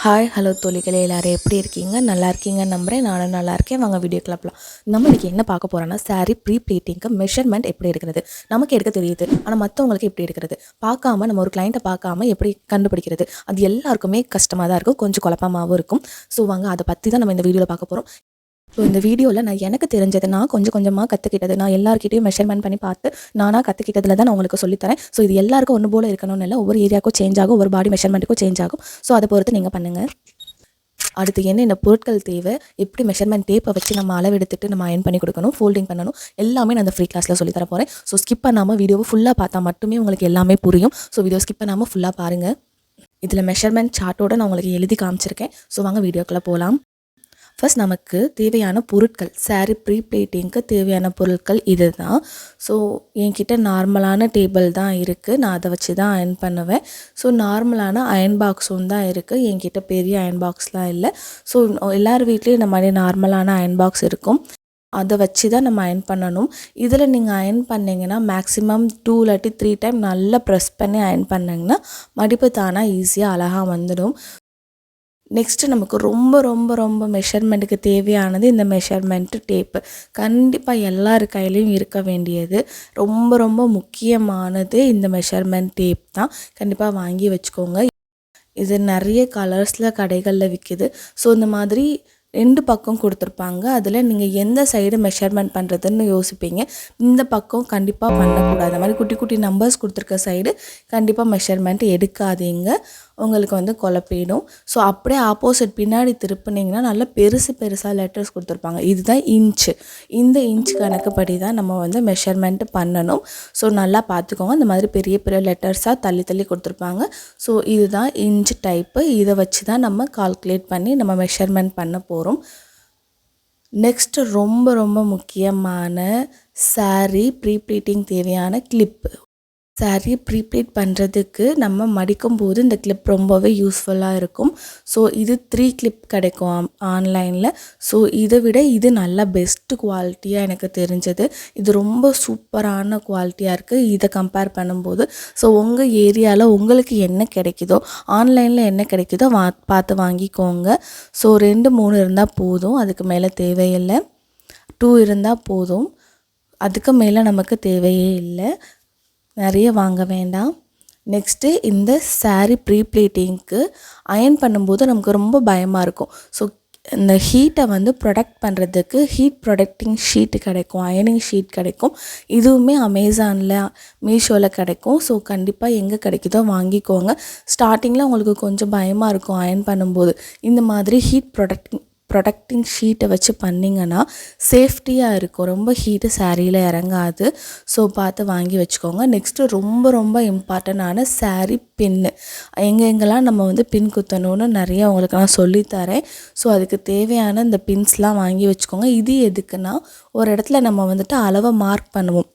Hi hello தொழில்களே எல்லோரும் எப்படி இருக்கீங்க? நல்லா இருக்கீங்க நம்புறேன். நானும் நல்லா இருக்கேன். வாங்க வீடியோ கிளப்லாம் நம்ம இன்றைக்கி என்ன பார்க்க போகிறோன்னா சாரீ ப்ரீ ப்ளீட்டிங்க்கு மெஷர்மெண்ட் எப்படி எடுக்கிறது நமக்கு எடுக்க தெரியுது. ஆனால் மற்றவங்களுக்கு எப்படி எடுக்கிறது பார்க்காம நம்ம ஒரு கிளைண்ட்டை பார்க்காம எப்படி கண்டுபிடிக்கிறது? அது எல்லாருக்குமே கஷ்டமாக தான் இருக்கும். கொஞ்சம் குழப்பமாகவும் இருக்கும். ஸோ வாங்க அதை பற்றி தான் நம்ம இந்த வீடியோவில் பார்க்க போகிறோம் ஸோ இந்த வீடியோவில் நான் எனக்கு தெரிஞ்சது நான் கொஞ்சம் கொஞ்சமாக கற்றுக்கிட்டது நான் எல்லாருக்கிட்டையும் மெஷர்மெண்ட் பண்ணி பார்த்து நானாக கற்றுக்கிட்டதில் தான் நான் உங்களுக்கு சொல்லித்தரேன். ஸோ இது எல்லாருக்கும் ஒன்று போல இருக்கணும்னு இல்லை. ஒவ்வொரு ஏரியாவுக்கும் சேஞ்ச் ஆகும். ஒவ்வொரு பாடி மெஷர்மெண்ட்டுக்கும் சேஞ்ச் ஆகும். ஸோ அதை பொறுத்து நீங்கள் பண்ணுங்கள் அடுத்து என்னென்ன பொருட்கள் தேவை. எப்படி மெஷர்மெண்ட் டேப்பை வச்சு நம்ம அளவெடுத்துட்டு நம்ம அயன் பண்ணி கொடுக்கணும் ஃபோல்டிங் பண்ணணும் எல்லாமே நான் அந்த ஃப்ரீ கிளாஸில் சொல்லி தர போகிறேன் ஸோ ஸ்கிப் பண்ணாமல் வீடியோவை ஃபுல்லாக பார்த்தா மட்டுமே உங்களுக்கு எல்லாமே புரியும். ஸோ வீடியோ ஸ்கிப் பண்ணாமல் ஃபுல்லாக பாருங்கள் இதில் மெஷர்மெண்ட் சார்ட்டோட நான் உங்களுக்கு எழுதி காமிச்சிருக்கேன். ஸோ வாங்க வீடியோக்குள்ளே போகலாம் ஃபஸ்ட் நமக்கு தேவையான பொருட்கள் saree ப்ரீ ப்ளீட்டிங்க்கு தேவையான பொருட்கள் இது தான் ஸோ என்கிட்ட நார்மலான டேபிள் தான் இருக்குது நான் அதை வச்சு தான் அயன் பண்ணுவேன். ஸோ நார்மலான அயன் பாக்ஸும் தான் இருக்குது என்கிட்ட பெரிய அயன் பாக்ஸ்லாம் இல்லை. ஸோ எல்லார் வீட்லேயும் இந்த மாதிரி நார்மலான அயன் பாக்ஸ் இருக்கும். அதை வச்சு தான் நம்ம அயன் பண்ணணும். இதில் நீங்கள் அயன் பண்ணிங்கன்னா மேக்ஸிமம் டூ இல்லாட்டி த்ரீ டைம் நல்லா ப்ரெஸ் பண்ணி அயன் பண்ணிங்கன்னா மடிப்பு தானாக ஈஸியாக அழகாக வந்துடும். நெக்ஸ்ட்டு நமக்கு ரொம்ப ரொம்ப ரொம்ப மெஷர்மெண்ட்டுக்கு தேவையானது இந்த மெஷர்மெண்ட்டு டேப்பு கண்டிப்பாக எல்லார் கையிலையும் இருக்க வேண்டியது. ரொம்ப ரொம்ப முக்கியமானது இந்த மெஷர்மெண்ட் டேப் தான். கண்டிப்பாக வாங்கி வச்சுக்கோங்க. இது நிறைய கலர்ஸில் கடைகளில் விற்கிது ஸோ இந்த மாதிரி ரெண்டு பக்கம் கொடுத்துருப்பாங்க. அதில் நீங்கள் எந்த சைடு மெஷர்மெண்ட் பண்ணுறதுன்னு யோசிப்பீங்க. இந்த பக்கம் கண்டிப்பாக பண்ணக்கூடாது. அந்த மாதிரி குட்டி குட்டி நம்பர்ஸ் கொடுத்துருக்க சைடு கண்டிப்பாக மெஷர்மெண்ட் எடுக்காதீங்க. உங்களுக்கு வந்து குழப்பிடும் ஸோ அப்படியே ஆப்போசிட் பின்னாடி திருப்புனீங்கன்னா நல்லா பெருசு பெருசாக லெட்டர்ஸ் கொடுத்துருப்பாங்க. இதுதான் இன்ச்சு இந்த இன்ச் கணக்குப்படி தான் நம்ம வந்து மெஷர்மெண்ட் பண்ணணும். ஸோ நல்லா பார்த்துக்கோங்க. இந்த மாதிரி பெரிய பெரிய லெட்டர்ஸாக தள்ளி தள்ளி கொடுத்துருப்பாங்க. ஸோ இதுதான் இன்ச் டைப்பு இதை வச்சு தான் நம்ம கால்குலேட் பண்ணி நம்ம மெஷர்மெண்ட் பண்ண போகிறோம் நெக்ஸ்ட்டு ரொம்ப ரொம்ப முக்கியமான சாரீ ப்ரீ ப்ளீட்டிங் தேவையான கிளிப்பு சாரீ ப்ரீப்ளீட் பண்ணுறதுக்கு நம்ம மடிக்கும் போது இந்த கிளிப் ரொம்பவே யூஸ்ஃபுல்லாக இருக்கும். ஸோ இது த்ரீ கிளிப் கிடைக்கும் ஆன்லைனில் ஸோ இதை விட இது நல்ல பெஸ்ட்டு குவாலிட்டியாக எனக்கு தெரிஞ்சது. இது ரொம்ப சூப்பரான குவாலிட்டியாக இருக்குது இதை கம்பேர் பண்ணும்போது. ஸோ உங்கள் ஏரியாவில் உங்களுக்கு என்ன கிடைக்குதோ ஆன்லைனில் என்ன கிடைக்குதோ வா பார்த்து வாங்கிக்கோங்க. ஸோ ரெண்டு மூணு இருந்தால் போதும். அதுக்கு மேலே தேவையில்லை. டூ இருந்தால் போதும். அதுக்கு மேலே நமக்கு தேவையே இல்லை. நிறைய வாங்க வேண்டாம். நெக்ஸ்ட்டு இந்த சாரீ ப்ரீ ப்ளீட்டிங்க்கு அயன் பண்ணும்போது நமக்கு ரொம்ப பயமாக இருக்கும். ஸோ இந்த ஹீட்டை வந்து ப்ரொடக்ட் பண்ணுறதுக்கு ஹீட் ப்ரொடக்டிங் ஷீட் கிடைக்கும் அயனிங் ஷீட் கிடைக்கும். இதுவுமே அமேசானில் மீஷோவில் கிடைக்கும். ஸோ கண்டிப்பாக எங்கே கிடைக்குதோ வாங்கிக்கோங்க. ஸ்டார்டிங்கில் உங்களுக்கு கொஞ்சம் பயமாக இருக்கும் அயன் பண்ணும்போது. இந்த மாதிரி ஹீட் ப்ரொடக்டிங் ப்ரொடக்டிங் ஷீட்டை வச்சு பண்ணிங்கன்னா சேஃப்டியாக இருக்கும். ரொம்ப ஹீட்டு சாரியில் இறங்காது. ஸோ பார்த்து வாங்கி வச்சுக்கோங்க. நெக்ஸ்ட்டு ரொம்ப ரொம்ப இம்பார்ட்டண்டான saree பின்னு எங்கே எங்கெல்லாம் நம்ம வந்து பின் குத்தணும்னு நிறைய உங்களுக்கு நான் சொல்லித்தரேன். ஸோ அதுக்கு தேவையான இந்த பின்ஸ்லாம் வாங்கி வச்சுக்கோங்க. இது எதுக்குன்னா ஒரு இடத்துல நம்ம வந்துட்டு அளவை மார்க் பண்ணுவோம்.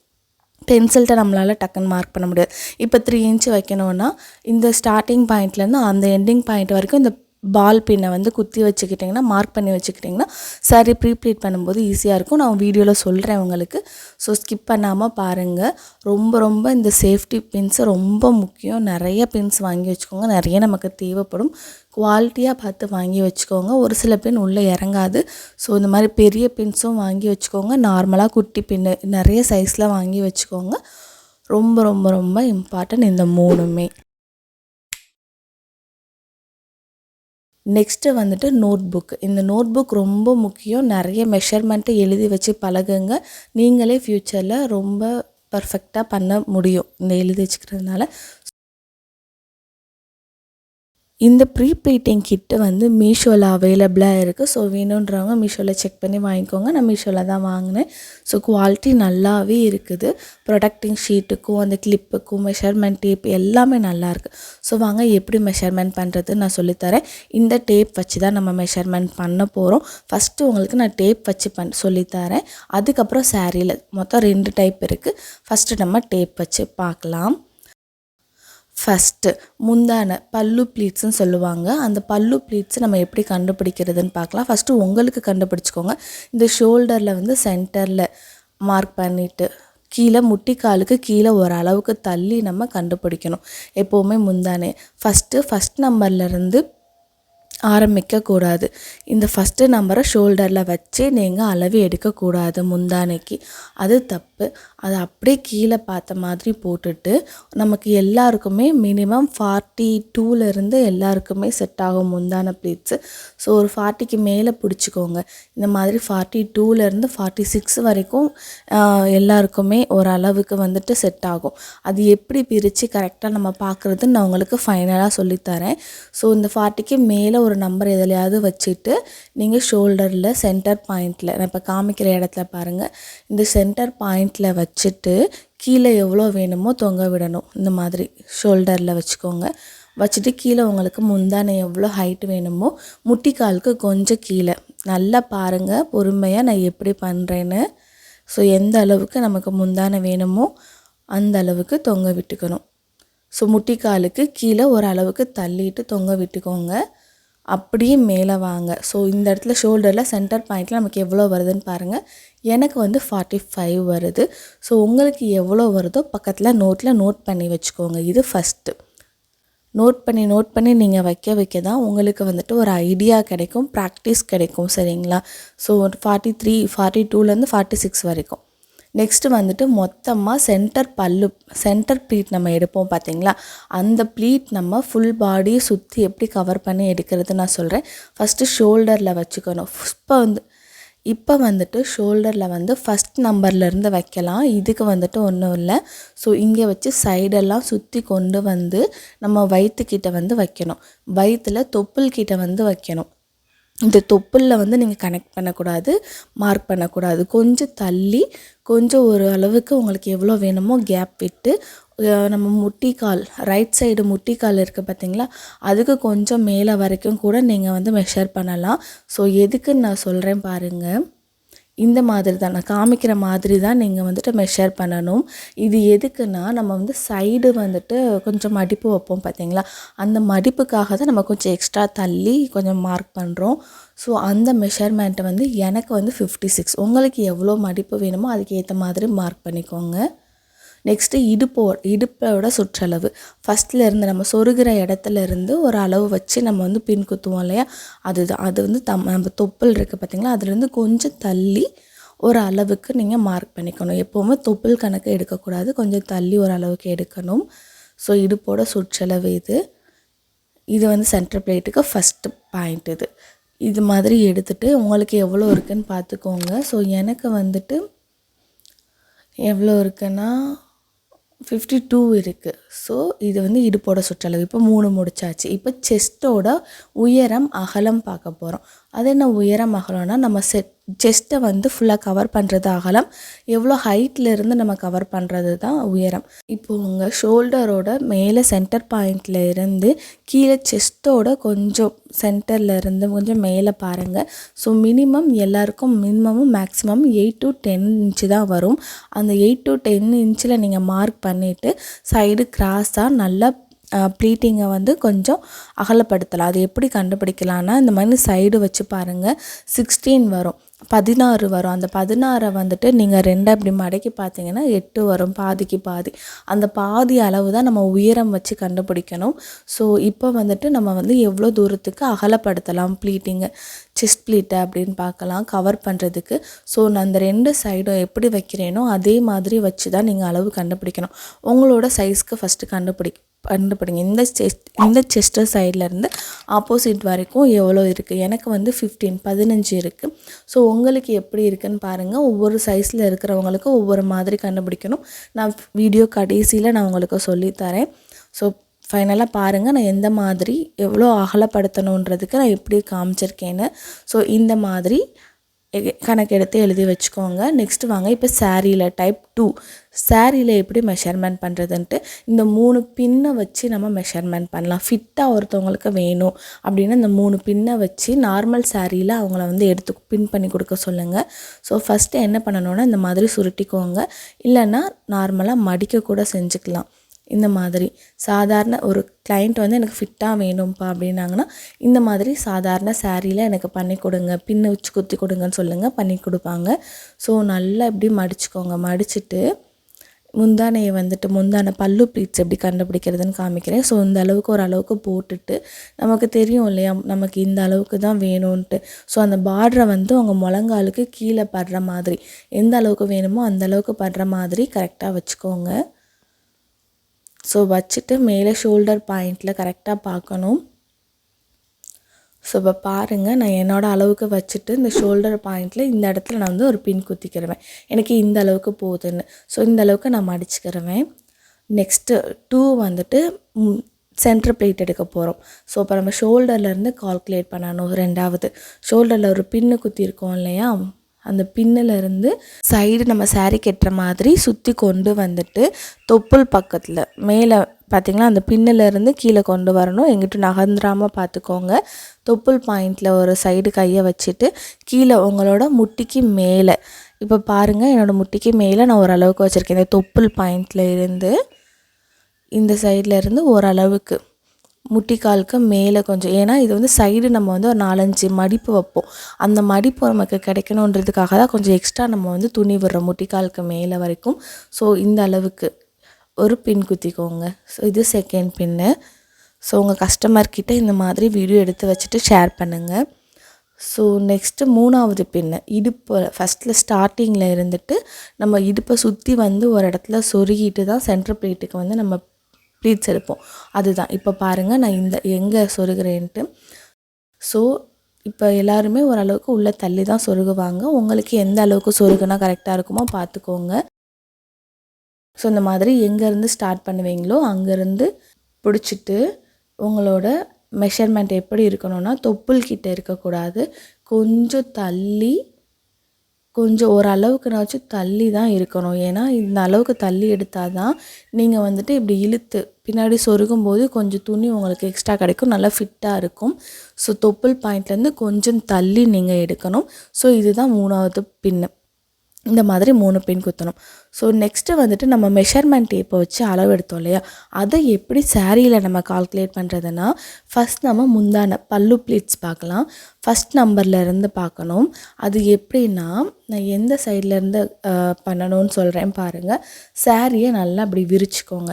பென்சில்கிட்ட நம்மளால் டக்குன்னு மார்க் பண்ண முடியாது. இப்போ த்ரீ இன்ச் வைக்கணும்னா இந்த ஸ்டார்டிங் பாயிண்ட்லேருந்து அந்த எண்டிங் பாயிண்ட் வரைக்கும் இந்த பால் பின்னை வந்து குத்தி வச்சுக்கிட்டிங்கன்னா மார்க் பண்ணி வச்சுக்கிட்டிங்கன்னா சரி ப்ரீப்ளீட் பண்ணும்போது ஈஸியாக இருக்கும். நான் வீடியோவில் சொல்கிறேன் உங்களுக்கு. ஸோ ஸ்கிப் பண்ணாமல் பாருங்கள் ரொம்ப ரொம்ப இந்த சேஃப்டி பின்ஸு ரொம்ப முக்கியம். நிறைய பின்ஸ் வாங்கி வச்சுக்கோங்க. நிறைய நமக்கு தேவைப்படும். குவாலிட்டியாக பார்த்து வாங்கி வச்சுக்கோங்க. ஒரு சில பின் உள்ளே இறங்காது. ஸோ இந்த மாதிரி பெரிய பின்ஸும் வாங்கி வச்சுக்கோங்க. நார்மலாக குட்டி பின்னு நிறைய சைஸில் வாங்கி வச்சுக்கோங்க. ரொம்ப ரொம்ப ரொம்ப இம்பார்ட்டன்ட் இந்த மூணுமே. நெக்ஸ்ட்டு வந்துட்டு நோட் புக் இந்த நோட் புக் ரொம்ப முக்கியம். நிறைய மெஷர்மெண்ட்டை எழுதி வச்சு பழகுங்க. நீங்களே ஃப்யூச்சரில் ரொம்ப பர்ஃபெக்டாக பண்ண முடியும். இந்த எழுதி வச்சுக்கிறதுனால. இந்த ப்ரீ ப்ளீட்டிங் கிட்டு வந்து மீஷோவில் அவைலபிளாக இருக்குது ஸோ வேணுன்றவங்க மீஷோவில் செக் பண்ணி வாங்கிக்கோங்க. நான் மீஷோவில் தான் வாங்கினேன். ஸோ குவாலிட்டி நல்லாவே இருக்குது. ப்ரொடக்டிங் ஷீட்டுக்கும் அந்த கிளிப்புக்கும் மெஷர்மெண்ட் டேப் எல்லாமே நல்லாயிருக்கு ஸோ வாங்க எப்படி மெஷர்மெண்ட் பண்ணுறது நான் சொல்லித்தரேன் இந்த டேப் வச்சு தான் நம்ம மெஷர்மெண்ட் பண்ண போகிறோம் ஃபஸ்ட்டு உங்களுக்கு நான் டேப் வச்சு பண் சொல்லித்தரேன் அதுக்கப்புறம் சாரியில் மொத்தம் ரெண்டு டைப் இருக்குது ஃபஸ்ட்டு நம்ம டேப் வச்சு பார்க்கலாம். ஃபஸ்ட்டு முந்தான பல்லு ப்ளீட்ஸ்னு சொல்லுவாங்க. அந்த பல்லு ப்ளீட்ஸை நம்ம எப்படி கண்டுபிடிக்கிறதுன்னு பார்க்கலாம். ஃபஸ்ட்டு உங்களுக்கு கண்டுபிடிச்சிக்கோங்க. இந்த ஷோல்டரில் வந்து சென்டரில் மார்க் பண்ணிவிட்டு கீழே முட்டிக்காலுக்கு கீழே ஓரளவுக்கு தள்ளி நம்ம கண்டுபிடிக்கணும். எப்போவுமே முந்தானே. ஃபஸ்ட்டு ஃபஸ்ட் நம்பர்லேருந்து ஆரம்பிக்கக்கூடாது. இந்த ஃபஸ்ட்டு நம்பரை ஷோல்டரில் வச்சு நீங்கள் அளவு எடுக்கக்கூடாது முந்தானைக்கு. அது தப்பு. அதை அப்படியே கீழே பார்த்த மாதிரி போட்டுட்டு நமக்கு எல்லாருக்குமே மினிமம் ஃபார்ட்டி டூலேருந்து எல்லாருக்குமே செட் ஆகும் முந்தான ப்ளீட்ஸு ஸோ ஒரு ஃபார்ட்டிக்கு மேலே பிடிச்சிக்கோங்க. இந்த மாதிரி ஃபார்ட்டி டூலேருந்து ஃபார்ட்டி சிக்ஸ் வரைக்கும் எல்லாருக்குமே ஓரளவுக்கு வந்துட்டு செட் ஆகும். அது எப்படி பிரித்து கரெக்டாக நம்ம பார்க்குறதுன்னு நான் உங்களுக்கு ஃபைனலாக சொல்லித்தரேன். ஸோ இந்த ஃபார்ட்டிக்கு மேலே ஒரு நம்பர் எதுலையாவது வச்சுட்டு நீங்கள் ஷோல்டரில் சென்டர் பாயிண்டில் நான் இப்போ காமிக்கிற இடத்துல பாருங்கள் இந்த சென்டர் பாயிண்டில் வச்சுட்டு கீழே எவ்வளோ வேணுமோ தொங்க விடணும். இந்த மாதிரி ஷோல்டரில் வச்சுக்கோங்க. வச்சுட்டு கீழே உங்களுக்கு முந்தானை எவ்வளோ ஹைட் வேணுமோ முட்டிக்காலுக்கு கொஞ்சம் கீழே. நல்லா பாருங்கள் பொறுமையாக நான் எப்படி பண்ணுறேன்னு ஸோ எந்த அளவுக்கு நமக்கு முந்தானை வேணுமோ அந்த அளவுக்கு தொங்க விட்டுக்கணும். ஸோ முட்டிக்காலுக்கு கீழே ஒரு அளவுக்கு தள்ளிட்டு தொங்க விட்டுக்கோங்க. அப்படியே மேலே வாங்க. ஸோ இந்த இடத்துல ஷோல்டரில் சென்டர் பாயிண்டில் நமக்கு எவ்வளோ வருதுன்னு பாருங்கள் எனக்கு வந்து ஃபார்ட்டி ஃபைவ் வருது. ஸோ உங்களுக்கு எவ்வளோ வருதோ பக்கத்தில் நோட்டில் நோட் பண்ணி வச்சுக்கோங்க. இது ஃபஸ்ட்டு நோட் பண்ணி நோட் பண்ணி நீங்கள் வைக்க வைக்க தான் உங்களுக்கு வந்துட்டு ஒரு ஐடியா கிடைக்கும் ப்ராக்டிஸ் கிடைக்கும் சரிங்களா? ஸோ ஃபார்ட்டி த்ரீ ஃபார்ட்டி டூலேருந்து ஃபார்ட்டி சிக்ஸ் வரைக்கும். நெக்ஸ்ட்டு வந்துட்டு மொத்தமாக சென்டர் பல்லு சென்டர் ப்ளீட் நம்ம எடுப்போம் பார்த்தீங்களா அந்த ப்ளீட் நம்ம ஃபுல் பாடியை சுற்றி எப்படி கவர் பண்ணி எடுக்கிறது நான் சொல்கிறேன் ஃபஸ்ட்டு ஷோல்டரில் வச்சுக்கணும். இப்போ வந்து இப்போ வந்துட்டு ஷோல்டரில் வந்து ஃபஸ்ட் நம்பர்லேருந்து வைக்கலாம். இதுக்கு வந்துட்டு ஒன்றும் இல்லை. ஸோ இங்கே வச்சு சைடெல்லாம் சுற்றி கொண்டு வந்து நம்ம வயிற்றுக்கிட்ட வந்து வைக்கணும். வயிற்றில் தொப்புள்கிட்ட வந்து வைக்கணும். இந்த தொப்புளில் வந்து நீங்கள் கனெக்ட் பண்ணக்கூடாது மார்க் பண்ணக்கூடாது. கொஞ்சம் தள்ளி கொஞ்சம் ஒரு அளவுக்கு உங்களுக்கு எவ்வளோ வேணுமோ கேப் விட்டு நம்ம முட்டிக்கால் ரைட் சைடு முட்டிக்கால் இருக்குது பார்த்தீங்களா? அதுக்கு கொஞ்சம் மேலே வரைக்கும் கூட நீங்கள் வந்து மெஷர் பண்ணலாம். ஸோ எதுக்குன்னு நான் சொல்கிறேன் பாருங்கள் இந்த மாதிரி தான் நான் காமிக்கிற மாதிரி தான் நீங்கள் வந்துட்டு மெஷர் பண்ணணும். இது எதுக்குன்னா நம்ம வந்து சைடு வந்துட்டு கொஞ்சம் மடிப்பு வைப்போம் பார்த்தீங்களா அந்த மடிப்புக்காக தான் நம்ம கொஞ்சம் எக்ஸ்ட்ரா தள்ளி கொஞ்சம் மார்க் பண்ணுறோம் ஸோ அந்த மெஷர்மெண்ட்டை வந்து எனக்கு வந்து ஃபிஃப்டி சிக்ஸ் உங்களுக்கு எவ்வளோ மடிப்பு வேணுமோ அதுக்கு ஏற்ற மாதிரி மார்க் பண்ணிக்கோங்க. நெக்ஸ்ட்டு இடுப்போ இடுப்போட சுற்றளவு. ஃபஸ்ட்டில் இருந்து நம்ம சொருகிற இடத்துல இருந்து ஒரு அளவு வச்சு நம்ம வந்து பின் குத்துவோம் இல்லையா? அதுதான். அது வந்து தம் நம்ம தொப்புள் இருக்குது பார்த்திங்களா? அதுலேருந்து கொஞ்சம் தள்ளி ஒரு அளவுக்கு நீங்கள் மார்க் பண்ணிக்கணும். எப்போவுமே தொப்புள் கணக்கு எடுக்கக்கூடாது. கொஞ்சம் தள்ளி ஒரு அளவுக்கு எடுக்கணும். ஸோ இடுப்போட சுற்றளவு இது. இது வந்து சென்டர் பிளேட்டுக்கு ஃபஸ்ட்டு பாயிண்ட் இது. இது மாதிரி எடுத்துகிட்டு உங்களுக்கு எவ்வளோ இருக்குன்னு பார்த்துக்கோங்க. ஸோ எனக்கு வந்துட்டு எவ்வளோ இருக்குன்னா ஃபிஃப்டி டூ இருக்குது ஸோ இது வந்து இடுப்போட சுற்றளவு. இப்போ மூணு முடிச்சாச்சு. இப்போ செஸ்ட்டோட உயரம் அகலம் பார்க்க போகிறோம் அது என்ன உயரம் அகலம்னா நம்ம செட் செஸ்ட்டை வந்து ஃபுல்லாக கவர் பண்ணுறது அகலம் எவ்வளோ ஹைட்ல இருந்து நம்ம கவர் பண்ணுறது தான் உயரம். இப்போ உங்கள் ஷோல்டரோட மேலே சென்டர் பாயிண்ட்ல இருந்து கீழே செஸ்ட்டோட கொஞ்சம் சென்டர்ல இருந்து கொஞ்சம் மேலே பாருங்கள் ஸோ மினிமம் எல்லாருக்கும் மினிமமும் maximum eight to ten inch தான் வரும். அந்த எயிட் டு டென் இன்ச்சில் நீங்கள் மார்க் பண்ணிவிட்டு சைடு கிராஸாக நல்லா ப்ளீட்டிங்கை வந்து கொஞ்சம் அகலப்படுத்தலாம். அது எப்படி கண்டுபிடிக்கலான்னா இந்த மாதிரி சைடு வச்சு பாருங்கள் சிக்ஸ்டீன் வரும். பதினாறு வரும். அந்த பதினாறை வந்துட்டு நீங்கள் ரெண்டா இப்படி மடக்கி பார்த்தீங்கன்னா எட்டு வரும் பாதிக்கு பாதி. அந்த பாதி அளவு தான் நம்ம உயரம் வச்சு கண்டுபிடிக்கணும். ஸோ இப்போ வந்துட்டு நம்ம வந்து எவ்வளோ தூரத்துக்கு அகலப்படுத்தலாம் ப்ளீட்டிங்கு செஸ்ட் ப்ளீட்டை அப்படின்னு பார்க்கலாம் கவர் பண்ணுறதுக்கு ஸோ நான் அந்த ரெண்டு சைடும் எப்படி வைக்கிறேனோ அதே மாதிரி வச்சு தான் நீங்கள் அளவு கண்டுபிடிக்கணும். உங்களோட சைஸ்க்கு ஃபஸ்ட்டு கண்டுபிடி கண்டுபிடிங்க இந்த செஸ்ட் இந்த செஸ்டர் சைட்லேருந்து ஆப்போசிட் வரைக்கும் எவ்வளோ இருக்குது எனக்கு வந்து ஃபிஃப்டீன் பதினஞ்சு இருக்குது ஸோ உங்களுக்கு எப்படி இருக்குன்னு பாருங்கள் ஒவ்வொரு சைஸில் இருக்கிறவங்களுக்கு ஒவ்வொரு மாதிரி கண்டுபிடிக்கணும். நான் வீடியோ கடைசியில் நான் உங்களுக்கு சொல்லித்தரேன் ஸோ ஃபைனலாக பாருங்கள் நான் எந்த மாதிரி எவ்வளோ அகலப்படுத்தணுன்றதுக்கு நான் எப்படி காமிச்சிருக்கேன்னு. ஸோ இந்த மாதிரி கணக்கெடுத்து எழுதி வச்சுக்கோங்க. நெக்ஸ்ட் வாங்க இப்போ சாரியில் டைப் டூ சாரியில் எப்படி மெஷர்மெண்ட் பண்ணுறதுன்ட்டு இந்த மூணு பின்னை வச்சு நம்ம மெஷர்மெண்ட் பண்ணலாம். ஃபிட்டாக ஒருத்தவங்களுக்கு வேணும் அப்படின்னா இந்த மூணு பின்னை வச்சு நார்மல் சாரியில் அவங்கள வந்து எடுத்து பின் பண்ணி கொடுக்க சொல்லுங்கள் ஸோ ஃபஸ்ட்டு என்ன பண்ணணும்னா இந்த மாதிரி சுருட்டிக்கோங்க. இல்லைன்னா நார்மலாக மடிக்க கூட செஞ்சுக்கலாம். இந்த மாதிரி சாதாரண ஒரு கிளைண்ட் வந்து எனக்கு ஃபிட்டாக வேணும்ப்பா அப்படின்னாங்கன்னா இந்த மாதிரி சாதாரண சாரியில் எனக்கு பண்ணி கொடுங்க. பின்னு வச்சு குத்தி கொடுங்கன்னு சொல்லுங்கள் பண்ணி கொடுப்பாங்க. ஸோ நல்லா இப்படி மடிச்சுக்கோங்க. மடிச்சுட்டு முந்தானையை வந்துட்டு முந்தான பல்லு ப்ளீட்ஸ் எப்படி கண்டுபிடிக்கிறதுன்னு காமிக்கிறேன். ஸோ இந்த அளவுக்கு ஒரு அளவுக்கு போட்டுட்டு நமக்கு தெரியும் இல்லையா நமக்கு இந்த அளவுக்கு தான் வேணும்ன்ட்டு. ஸோ அந்த பார்டரை வந்து உங்கள் முழங்காலுக்கு கீழே படுற மாதிரி எந்த அளவுக்கு வேணுமோ அந்த அளவுக்கு படுற மாதிரி கரெக்டாக வச்சுக்கோங்க. ஸோ வச்சுட்டு மேலே ஷோல்டர் பாயிண்டில் கரெக்டாக பார்க்கணும். ஸோ இப்போ பாருங்கள் நான் என்னோடய அளவுக்கு வச்சுட்டு இந்த ஷோல்டர் பாயிண்டில் இந்த இடத்துல நான் வந்து ஒரு பின் குத்திக்கிடுவேன் எனக்கு இந்த அளவுக்கு போகுதுன்னு ஸோ இந்த அளவுக்கு நான் மடிச்சுக்கிடுவேன் நெக்ஸ்ட்டு டூ வந்துட்டு சென்டர் பிளேட் எடுக்க போகிறோம் ஸோ இப்போ நம்ம ஷோல்டர்லேருந்து கால்குலேட் பண்ணணும். ரெண்டாவது ஷோல்டரில் ஒரு பின்னு குத்திருக்கோம் இல்லையா? அந்த பின்னிலேருந்து சைடு நம்ம சாரீ கட்டுற மாதிரி சுற்றி கொண்டு வந்துட்டு தொப்புள் பக்கத்தில் மேலே பார்த்திங்களா அந்த பின்னிலேருந்து கீழே கொண்டு வரணும். எங்கிட்ட நகர்ந்துராமல் பார்த்துக்கோங்க தொப்புள் பாயிண்டில் ஒரு சைடு கையை வச்சுட்டு கீழே உங்களோட முட்டிக்கு மேலே. இப்போ பாருங்கள் என்னோடய முட்டிக்கு மேலே நான் ஓரளவுக்கு வச்சுருக்கேன். இந்த தொப்புள் பாயிண்டில் இருந்து இந்த சைடில் இருந்து ஓரளவுக்கு. முட்டிக்காலுக்கு மேலே கொஞ்சம். ஏன்னா இது வந்து சைடு நம்ம வந்து ஒரு நாலஞ்சு மடிப்பு வைப்போம். அந்த மடிப்பு நமக்கு கிடைக்கணுன்றதுக்காக தான் கொஞ்சம் எக்ஸ்ட்ரா நம்ம வந்து துணி விடுறோம் முட்டிக்காலுக்கு மேலே வரைக்கும். ஸோ இந்த அளவுக்கு. ஒரு பின் குத்திக்கோங்க. ஸோ இது செகண்ட் பின்னு ஸோ உங்கள் கஸ்டமர்கிட்ட இந்த மாதிரி வீடியோ எடுத்து வச்சுட்டு ஷேர் பண்ணுங்கள் ஸோ நெக்ஸ்ட்டு மூணாவது பின்னு இடுப்பு. ஃபஸ்ட்டில் ஸ்டார்டிங்கில் இருந்துட்டு நம்ம இடுப்பை சுற்றி வந்து ஒரு இடத்துல சொருகிட்டு தான் சென்ட்ரு பிளேட்டுக்கு வந்து நம்ம ப்ளீட்ஸ் எடுப்போம். அதுதான். இப்போ பாருங்கள் நான் இந்த எங்கே சொருகிறேன்ட்டு. ஸோ இப்போ எல்லாருமே ஓரளவுக்கு உள்ளே தள்ளி தான் சொருகுவாங்க. உங்களுக்கு எந்த அளவுக்கு சொருகுனா கரெக்டாக இருக்குமோ பார்த்துக்கோங்க ஸோ இந்த மாதிரி எங்கேருந்து ஸ்டார்ட் பண்ணுவீங்களோ அங்கேருந்து பிடிச்சிட்டு உங்களோட மெஷர்மெண்ட் எப்படி இருக்கணும்னா தொப்புள் கிட்ட இருக்கக்கூடாது. கொஞ்சம் தள்ளி கொஞ்சம் ஓரளவுக்குனாச்சும் தள்ளி தான் இருக்கணும். ஏன்னா இந்த அளவுக்கு தள்ளி எடுத்தால் தான் நீங்கள் வந்துட்டு இப்படி இழுத்து பின்னாடி சொருகும் போது கொஞ்சம் துணி உங்களுக்கு எக்ஸ்ட்ரா கிடைக்கும். நல்லா ஃபிட்டாக இருக்கும். ஸோ தொப்புள் பாயிண்ட்லேருந்து கொஞ்சம் தள்ளி நீங்கள் எடுக்கணும். ஸோ இதுதான் மூணாவது பின்னு. இந்த மாதிரி மூணு பின் குத்தணும். ஸோ நெக்ஸ்ட்டு வந்துட்டு நம்ம மெஷர்மெண்ட் டேப்பை வச்சு அளவு எடுத்தோம் இல்லையா? அதை எப்படி சாரியில் நம்ம கால்குலேட் பண்ணுறதுன்னா ஃபஸ்ட் நம்ம முந்தான பல்லு ப்ளீட்ஸ் பார்க்கலாம். ஃபஸ்ட் நம்பர்லேருந்து பார்க்கணும். அது எப்படின்னா நான் எந்த சைட்லேருந்து பண்ணணும்னு சொல்கிறேன் பாருங்கள் சாரியை நல்லா அப்படி விரிச்சுக்கோங்க.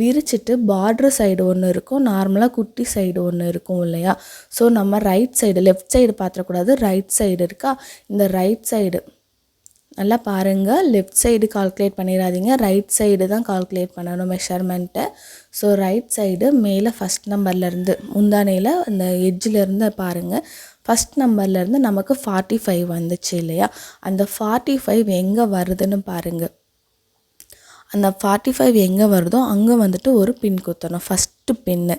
விரிச்சிட்டு பார்டர் சைடு ஒன்று இருக்கும். நார்மலாக குட்டி சைடு ஒன்று இருக்கும் இல்லையா? ஸோ நம்ம ரைட் சைடு லெஃப்ட் சைடு பார்த்துடக்கூடாது. ரைட் சைடு இருக்கா? இந்த ரைட் சைடு நல்லா பாருங்கள் லெஃப்ட் சைடு கால்குலேட் பண்ணிடாதீங்க. ரைட் சைடு தான் கால்குலேட் பண்ணணும் மெஷர்மெண்ட்டை ஸோ ரைட் சைடு மேலே ஃபஸ்ட் நம்பர்லேருந்து முந்தானையில் அந்த எட்ஜிலேருந்து பாருங்கள் ஃபஸ்ட் நம்பர்லேருந்து நமக்கு ஃபார்ட்டி ஃபைவ் வந்துச்சு இல்லையா? அந்த ஃபார்ட்டி ஃபைவ் எங்கே வருதுன்னு பாருங்கள் அந்த ஃபார்ட்டி ஃபைவ் எங்கே வருதோ அங்கே வந்துட்டு ஒரு பின் குத்தணும். ஃபஸ்ட்டு பின்னு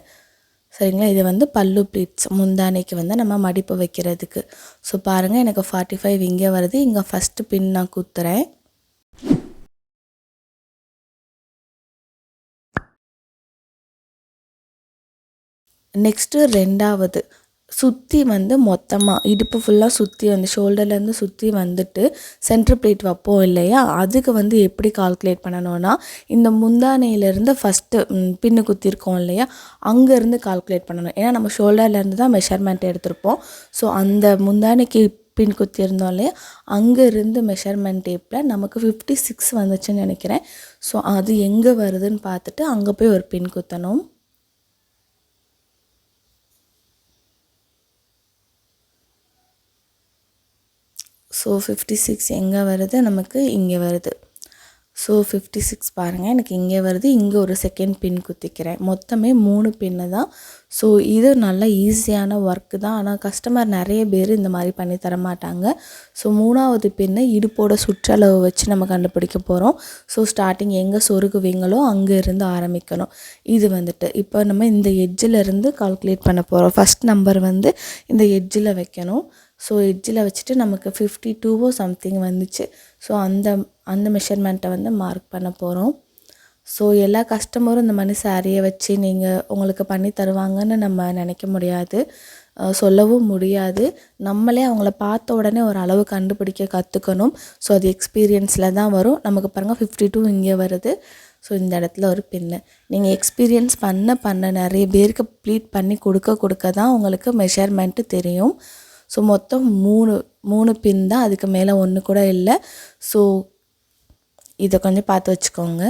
சரிங்களா? இது வந்து பல்லு ப்ளீட்ஸ் முந்தானைக்கு வந்து நம்ம மடிப்பு வைக்கிறதுக்கு. ஸோ பாருங்கள் எனக்கு ஃபார்ட்டி ஃபைவ் இங்கே வருது. இங்கே ஃபஸ்ட்டு பின் நான் குத்துறேன். நெக்ஸ்ட்டு ரெண்டாவது. சுற்றி வந்து மொத்தமாக இடுப்பு ஃபுல்லாக சுற்றி வந்து ஷோல்டர்லேருந்து சுற்றி வந்துட்டு சென்ட்ரு பிளேட் வைப்போம் இல்லையா? அதுக்கு வந்து எப்படி கால்குலேட் பண்ணணும்னா இந்த முந்தானையிலேருந்து ஃபஸ்ட்டு பின்னு குத்திருக்கோம் இல்லையா? அங்கேருந்து கால்குலேட் பண்ணணும். ஏன்னா நம்ம ஷோல்டர்லேருந்து தான் மெஷர்மெண்ட் எடுத்திருப்போம். ஸோ அந்த முந்தானைக்கு பின் குத்திருந்தோம் இல்லையா? அங்கேருந்து மெஷர்மெண்ட் டேப்பில் நமக்கு ஃபிஃப்டி சிக்ஸ் வந்துச்சுன்னு நினைக்கிறேன். ஸோ அது எங்கே வருதுன்னு பார்த்துட்டு அங்கே போய் ஒரு பின் குத்தணும். ஸோ ஃபிஃப்டி சிக்ஸ் எங்கே வருது? நமக்கு இங்கே வருது. ஸோ ஃபிஃப்டி சிக்ஸ் பாருங்கள் எனக்கு இங்கே வருது. இங்கே ஒரு செகண்ட் பின் குத்திக்கிறேன். மொத்தமே மூணு பின்னு தான். ஸோ இது நல்ல ஈஸியான ஒர்க்கு தான். ஆனால் கஸ்டமர் நிறைய பேர் இந்த மாதிரி பண்ணி தர மாட்டாங்க. ஸோ மூணாவது பின்னு இடுப்போட சுற்றளவு வச்சு நம்ம கண்டுபிடிக்க போகிறோம் ஸோ ஸ்டார்டிங் எங்கே சொருகுவீங்களோ அங்கே இருந்து ஆரம்பிக்கணும். இது வந்துட்டு இப்போ நம்ம இந்த எட்ஜில் இருந்து கால்குலேட் பண்ண போகிறோம் ஃபஸ்ட் நம்பர் வந்து இந்த எட்ஜில் வைக்கணும். ஸோ எட்ஜில் வச்சுட்டு நமக்கு ஃபிஃப்டி டூவோ சம்திங் வந்துச்சு. ஸோ அந்த அந்த மெஷர்மெண்ட்டை வந்து மார்க் பண்ண போகிறோம் ஸோ எல்லா கஸ்டமரும் இந்த மாதிரி சாரியை வச்சு நீங்கள் உங்களுக்கு பண்ணி தருவாங்கன்னு நம்ம நினைக்க முடியாது. சொல்லவும் முடியாது. நம்மளே அவங்கள பார்த்த உடனே ஒரு அளவு கண்டுபிடிக்க கற்றுக்கணும் ஸோ அது எக்ஸ்பீரியன்ஸில் தான் வரும். நமக்கு பாருங்கள் ஃபிஃப்டி டூ இங்கே வருது. ஸோ இந்த இடத்துல ஒரு பின்னு நீங்கள் எக்ஸ்பீரியன்ஸ் பண்ண பண்ண நிறைய பேருக்கு ப்ளீட் பண்ணி கொடுக்க கொடுக்க தான் உங்களுக்கு மெஷர்மெண்ட்டு தெரியும். ஸோ மொத்தம் மூணு மூணு பின் தான். அதுக்கு மேலே ஒன்று கூட இல்லை. ஸோ இதை கொஞ்சம் பார்த்து வச்சுக்கோங்க.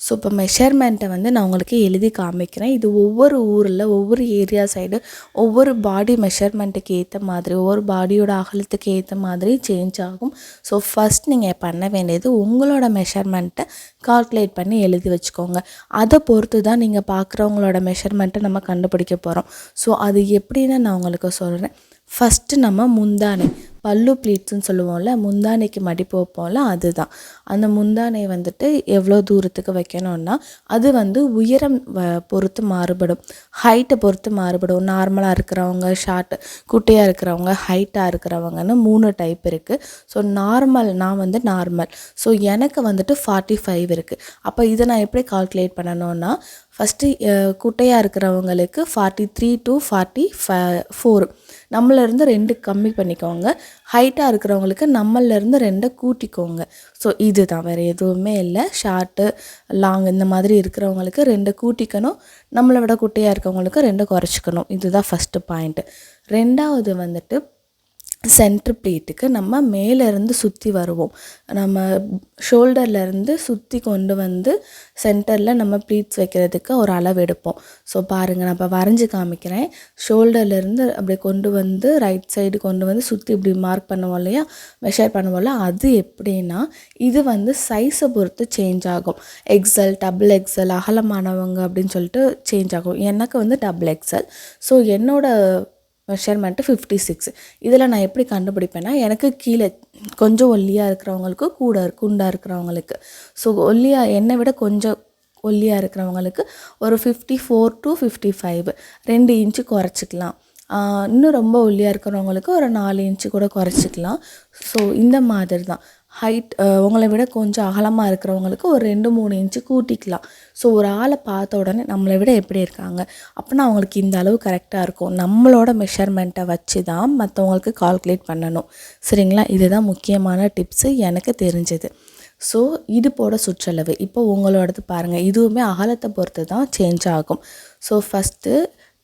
ஸோ இப்போ மெஷர்மெண்ட்டை வந்து நான் உங்களுக்கு எழுதி காமிக்கிறேன். இது ஒவ்வொரு ஊரில் ஒவ்வொரு ஏரியா சைடு ஒவ்வொரு பாடி மெஷர்மெண்ட்டுக்கு ஏற்ற மாதிரி ஒவ்வொரு பாடியோட அகலத்துக்கு ஏற்ற மாதிரி சேஞ்ச் ஆகும். ஸோ ஃபஸ்ட் நீங்கள் பண்ண வேண்டியது உங்களோட மெஷர்மெண்ட்டை கால்குலேட் பண்ணி எழுதி வச்சுக்கோங்க. அதை பொறுத்து தான் நீங்கள் பார்க்குறவங்களோட மெஷர்மெண்ட்டை நம்ம கண்டுபிடிக்க போகிறோம் ஸோ அது எப்படின்னு நான் உங்களுக்கு சொல்கிறேன் ஃபஸ்ட்டு நம்ம முந்தானை பல்லு ப்ளீட்ஸ்னு சொல்லுவோம்ல முந்தானைக்கு மடிப்பு வைப்போம்ல அதுதான். அந்த முந்தானை வந்துட்டு எவ்வளோ தூரத்துக்கு வைக்கணும்னா அது வந்து உயரம் வ பொறுத்து மாறுபடும். ஹைட்டை பொறுத்து மாறுபடும். நார்மலாக இருக்கிறவங்க ஷார்ட் குட்டையாக இருக்கிறவங்க ஹைட்டாக இருக்கிறவங்கன்னு மூணு டைப் இருக்குது ஸோ நார்மல் நான் வந்து நார்மல் ஸோ எனக்கு வந்துட்டு ஃபார்ட்டி ஃபைவ் இருக்குது அப்போ இதை நான் எப்படி கால்குலேட் பண்ணணும்னா ஃபஸ்ட்டு குட்டையாக இருக்கிறவங்களுக்கு ஃபார்ட்டி த்ரீ டு ஃபார்ட்டி ஃப ஃபோர் நம்மளேருந்து ரெண்டு கம்மி பண்ணிக்கோங்க. ஹைட்டாக இருக்கிறவங்களுக்கு நம்மளேருந்து ரெண்டை கூட்டிக்கோங்க. ஸோ இது தான் வேறு எதுவுமே இல்லை. ஷார்ட்டு லாங் இந்த மாதிரி இருக்கிறவங்களுக்கு ரெண்டை கூட்டிக்கணும். நம்மளை விட குட்டையாக இருக்கவங்களுக்கு ரெண்டை குறைச்சிக்கணும். இதுதான் ஃபஸ்ட்டு பாயிண்ட்டு ரெண்டாவது வந்துட்டு சென்ட்ரு ப்ளீட்டுக்கு நம்ம மேலேருந்து சுற்றி வருவோம். நம்ம ஷோல்டர்லேருந்து சுற்றி கொண்டு வந்து சென்டரில் நம்ம ப்ளீட்ஸ் வைக்கிறதுக்கு ஒரு அளவு எடுப்போம். ஸோ பாருங்கள் நான் இப்போ வரைஞ்சி காமிக்கிறேன். ஷோல்டர்லேருந்து அப்படி கொண்டு வந்து ரைட் சைடு கொண்டு வந்து சுற்றி இப்படி மார்க் பண்ணுவோம் இல்லையா? மெஷர் பண்ணுவோம்ல அது எப்படின்னா இது வந்து சைஸை பொறுத்து சேஞ்ச் ஆகும். எக்ஸல் டபுள் எக்ஸல் அகலமானவங்க அப்படின்னு சொல்லிட்டு சேஞ்ச் ஆகும். எனக்கு வந்து டபுள் எக்ஸல் ஸோ என்னோட மெஷர்மெண்ட்டு ஃபிஃப்டி சிக்ஸ் இதில் நான் எப்படி கண்டுபிடிப்பேன்னா எனக்கு கீழே கொஞ்சம் ஒல்லியாக இருக்கிறவங்களுக்கு கூட குண்டாக இருக்கிறவங்களுக்கு. ஸோ ஒல்லியாக என்னை விட கொஞ்சம் ஒல்லியாக இருக்கிறவங்களுக்கு ஒரு fifty four to fifty five ரெண்டு இன்ச்சு குறைச்சிக்கலாம். இன்னும் ரொம்ப ஒல்லியாக இருக்கிறவங்களுக்கு ஒரு நாலு இன்ச்சு கூட குறைச்சிக்கலாம். ஸோ இந்த மாதிரி தான் ஹைட் உங்களை விட கொஞ்சம் அகலமாக இருக்கிறவங்களுக்கு ஒரு ரெண்டு மூணு இன்ச்சு கூட்டிக்கலாம். ஸோ ஒரு ஆளை பார்த்த உடனே நம்மளை விட எப்படி இருக்காங்க? அப்படின்னா அவங்களுக்கு இந்த அளவு கரெக்டாக இருக்கும். நம்மளோட மெஷர்மெண்ட்டை வச்சு தான் மற்றவங்களுக்கு கால்குலேட் பண்ணணும். சரிங்களா? இதுதான் முக்கியமான டிப்ஸு எனக்கு தெரிஞ்சது. ஸோ இடுப்போட சுற்றளவு. இப்போ உங்களோடது பாருங்கள் இதுவுமே அகலத்தை பொறுத்து தான் சேஞ்ச் ஆகும். ஸோ ஃபஸ்ட்டு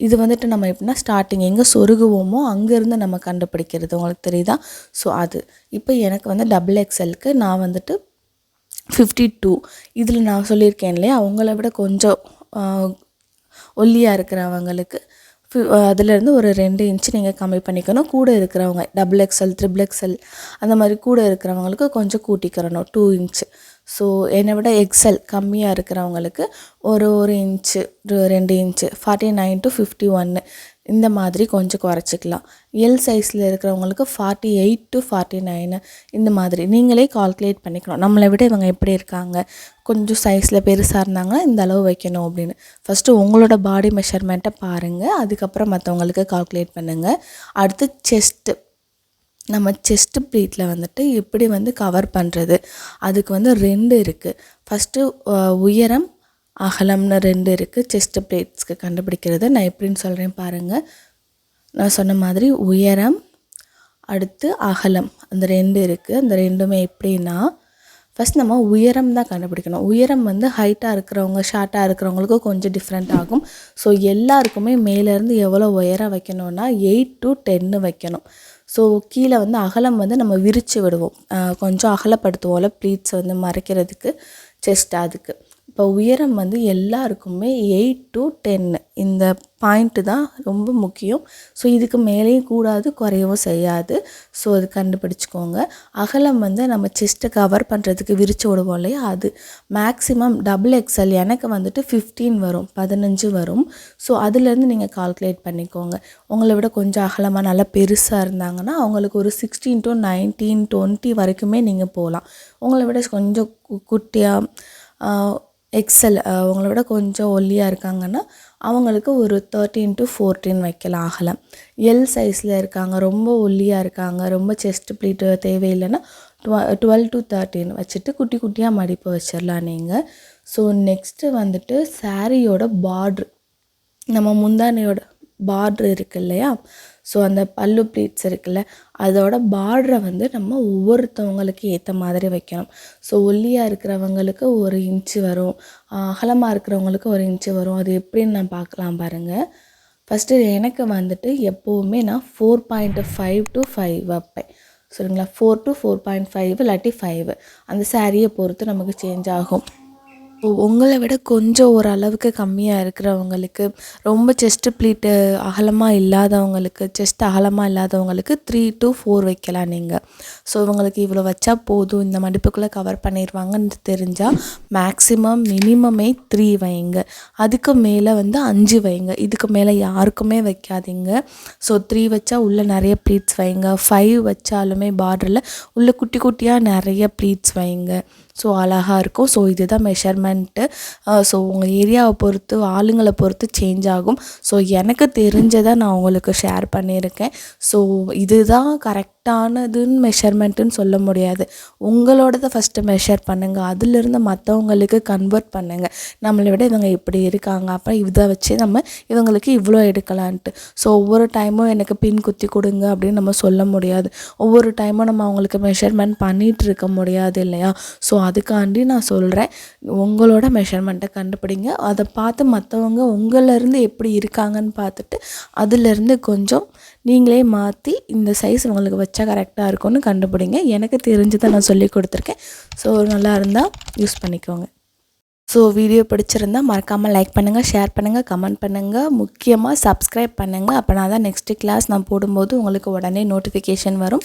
இது வந்துட்டு நம்ம எப்படின்னா ஸ்டார்டிங் எங்கே சொருகுவோமோ அங்கேருந்து நம்ம கண்டுபிடிக்கிறது. உங்களுக்கு தெரியுதா? ஸோ அது. இப்போ எனக்கு வந்து டபுள் எக்ஸலுக்கு நான் வந்துட்டு ஃபிஃப்டி டூ இதில் நான் சொல்லியிருக்கேன் இல்லையா? அவங்கள விட கொஞ்சம் ஒல்லியாக இருக்கிறவங்களுக்கு அதுலேருந்து ஒரு ரெண்டு இன்ச்சு நீங்கள் கம்மி பண்ணிக்கணும். கூட இருக்கிறவங்க டபுள் எக்ஸ்எல் த்ரிபிள் எக்ஸ்எல் அந்த மாதிரி கூட இருக்கிறவங்களுக்கு கொஞ்சம் கூட்டிக்கிறணும். டூ இன்ச்சு ஸோ என்னை விட எக்ஸல் கம்மியாக இருக்கிறவங்களுக்கு ஒரு ஒரு இன்ச்சு ரெண்டு inch forty nine to fifty ஒன்று இந்த மாதிரி கொஞ்சம் குறைச்சிக்கலாம். எல் சைஸில் இருக்கிறவங்களுக்கு forty eight to forty nine இந்த மாதிரி நீங்களே கால்குலேட் பண்ணிக்கணும். நம்மளை விட இவங்க எப்படி இருக்காங்க? கொஞ்சம் சைஸில் பெருசாக இருந்தாங்கன்னா இந்த அளவு வைக்கணும் அப்படின்னு. ஃபஸ்ட்டு உங்களோட பாடி மெஷர்மெண்ட்டை பாருங்கள் அதுக்கப்புறம் மற்றவங்களுக்கு கால்குலேட் பண்ணுங்கள் அடுத்து செஸ்ட்டு நம்ம செஸ்ட்டு ப்ளீட்டில் வந்துட்டு எப்படி வந்து கவர் பண்ணுறது அதுக்கு வந்து ரெண்டு இருக்குது ஃபஸ்ட்டு உயரம் அகலம்னு ரெண்டு இருக்குது செஸ்ட்டு ப்ளேட்ஸ்க்கு கண்டுபிடிக்கிறது. நான் எப்படின்னு சொல்கிறேன் பாருங்கள் நான் சொன்ன மாதிரி உயரம் அடுத்து அகலம். அந்த ரெண்டு இருக்குது அந்த ரெண்டுமே எப்படின்னா ஃபஸ்ட் நம்ம உயரம் தான் கண்டுபிடிக்கணும். உயரம் வந்து ஹைட்டாக இருக்கிறவங்க ஷார்ட்டாக இருக்கிறவங்களுக்கு கொஞ்சம் டிஃப்ரெண்ட் ஆகும். ஸோ எல்லாருக்குமே மேலேருந்து எவ்வளோ உயரம் வைக்கணும்னா எயிட் டு டென்னு வைக்கணும். ஸோ கீழே வந்து அகலம் வந்து நம்ம விரித்து விடுவோம். கொஞ்சம் அகலப்படுத்துவோம்ல ப்ளீட்ஸை வந்து மறைக்கிறதுக்கு செஸ்ட் அதுக்கு. இப்போ உயரம் வந்து எல்லாருக்குமே எயிட் டு டென்னு இந்த பாயிண்ட்டு தான் ரொம்ப முக்கியம். ஸோ இதுக்கு மேலேயும் கூடாது குறையவும் செய்யாது. ஸோ அது கண்டுபிடிச்சிக்கோங்க. அகலம் வந்து நம்ம செஸ்ட்டை கவர் பண்ணுறதுக்கு விரிச்சு விடுவோம் இல்லையா? அது மேக்ஸிமம் டபுள் எக்ஸல் எனக்கு வந்துட்டு ஃபிஃப்டீன் வரும் பதினஞ்சு வரும். ஸோ அதுலேருந்து நீங்கள் கால்குலேட் பண்ணிக்கோங்க. உங்களை விட கொஞ்சம் அகலமாக நல்லா பெருசாக இருந்தாங்கன்னா அவங்களுக்கு ஒரு சிக்ஸ்டீன் டு நைன்டீன் டுவெண்ட்டி வரைக்குமே நீங்கள் போகலாம். உங்களை விட கொஞ்சம் குட்டியாக எக்ஸல் அவங்கள விட கொஞ்சம் ஒல்லியாக இருக்காங்கன்னா அவங்களுக்கு ஒரு தேர்ட்டீன் டு ஃபோர்டீன் வைக்கலாம் அகலம் எல் சைஸில் இருக்காங்க ரொம்ப ஒல்லியாக இருக்காங்க ரொம்ப செஸ்ட் ப்ளீட்டு தேவையில்லைன்னா டுவ டுவெல் டு தேர்ட்டின் வச்சுட்டு குட்டி குட்டியாக மடிப்பு வச்சிடலாம் நீங்கள் ஸோ நெக்ஸ்ட்டு வந்துட்டு சாரியோட பார்ட்ரு நம்ம முந்தானையோட பார்ட்ரு இருக்கு இல்லையா ஸோ அந்த பல்லு ப்ளீட்ஸ் இருக்குல்ல அதோட பார்டரை வந்து நம்ம ஒவ்வொருத்தவங்களுக்கு ஏற்ற மாதிரி வைக்கணும். ஸோ ஒல்லியாக இருக்கிறவங்களுக்கு ஒரு இன்ச்சு வரும். அகலமாக இருக்கிறவங்களுக்கு ஒரு இன்ச்சு வரும். அது எப்படின்னு நான் பார்க்கலாம் பாருங்கள் ஃபஸ்ட்டு எனக்கு வந்துட்டு எப்போவுமே நான் four point five to five வைப்பேன். சரிங்களா? Four to four point five இல்லாட்டி ஃபைவ் அந்த சாரியை பொறுத்து நமக்கு சேஞ்ச் ஆகும். உங்களை விட கொஞ்சம் ஓரளவுக்கு கம்மியாக இருக்கிறவங்களுக்கு ரொம்ப செஸ்ட்டு ப்ளீட்டு அகலமாக இல்லாதவங்களுக்கு செஸ்ட் அகலமாக இல்லாதவங்களுக்கு த்ரீ டு ஃபோர் வைக்கலாம் நீங்கள் ஸோ இவங்களுக்கு இவ்வளோ வச்சா போதும். இந்த மடிப்புக்குள்ளே கவர் பண்ணிடுவாங்கன்னு தெரிஞ்சால் மேக்ஸிமம் மினிமமே த்ரீ வைங்க. அதுக்கு மேலே வந்து அஞ்சு வைங்க. இதுக்கு மேலே யாருக்குமே வைக்காதீங்க. ஸோ த்ரீ வச்சா உள்ளே நிறைய ப்ளீட்ஸ் வைங்க. ஃபைவ் வச்சாலுமே பார்டரில் உள்ளே குட்டி குட்டியாக நிறைய ப்ளீட்ஸ் வைங்க. ஸோ அழகாக இருக்கும். ஸோ இதுதான் மெஷர்மெண்ட்டு ஸோ உங்கள் ஏரியாவை பொறுத்து ஆளுங்களை பொறுத்து சேஞ்ச் ஆகும். ஸோ எனக்கு தெரிஞ்சதை நான் உங்களுக்கு ஷேர் பண்ணியிருக்கேன். ஸோ இதுதான் கரெக்ட் கரெக்டானதுன்னு மெஷர்மெண்ட்டுன்னு சொல்ல முடியாது. உங்களோடதை ஃபஸ்ட்டு மெஷர் பண்ணுங்கள் அதிலிருந்து மற்றவங்களுக்கு கன்வெர்ட் பண்ணுங்கள் நம்மளை விட இவங்க இப்படி இருக்காங்க. அப்புறம் இதை வச்சு நம்ம இவங்களுக்கு இவ்வளோ எடுக்கலான்ட்டு. ஸோ ஒவ்வொரு டைமும் எனக்கு பின் குத்தி கொடுங்க அப்படின்னு நம்ம சொல்ல முடியாது. ஒவ்வொரு டைமும் நம்ம அவங்களுக்கு மெஷர்மெண்ட் பண்ணிகிட்டு இருக்க முடியாது இல்லையா? ஸோ அதுக்காண்டி நான் சொல்கிறேன் உங்களோட மெஷர்மெண்ட்டை கண்டுபிடிங்க. அதை பார்த்து மற்றவங்க உங்களிலேருந்து எப்படி இருக்காங்கன்னு பார்த்துட்டு அதிலேருந்து கொஞ்சம் நீங்களே மாற்றி இந்த சைஸ் உங்களுக்கு வச்சா கரெக்டாக இருக்கும்னு கண்டுபிடிங்க. எனக்கு தெரிஞ்சதை நான் சொல்லி கொடுத்துருக்கேன். ஸோ நல்லா இருந்தால் யூஸ் பண்ணிக்கோங்க. ஸோ வீடியோ பிடிச்சிருந்தா மறக்காமல் லைக் பண்ணுங்கள் ஷேர் பண்ணுங்கள் கமெண்ட் பண்ணுங்கள் முக்கியமாக சப்ஸ்கிரைப் பண்ணுங்கள் அப்போனா தான் நெக்ஸ்ட்டு கிளாஸ் நான் போடும்போது உங்களுக்கு உடனே நோட்டிஃபிகேஷன் வரும்.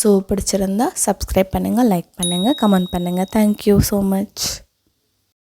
ஸோ பிடிச்சிருந்தா சப்ஸ்கிரைப் பண்ணுங்கள் லைக் பண்ணுங்கள் கமெண்ட் பண்ணுங்கள் தேங்க்யூ ஸோ மச்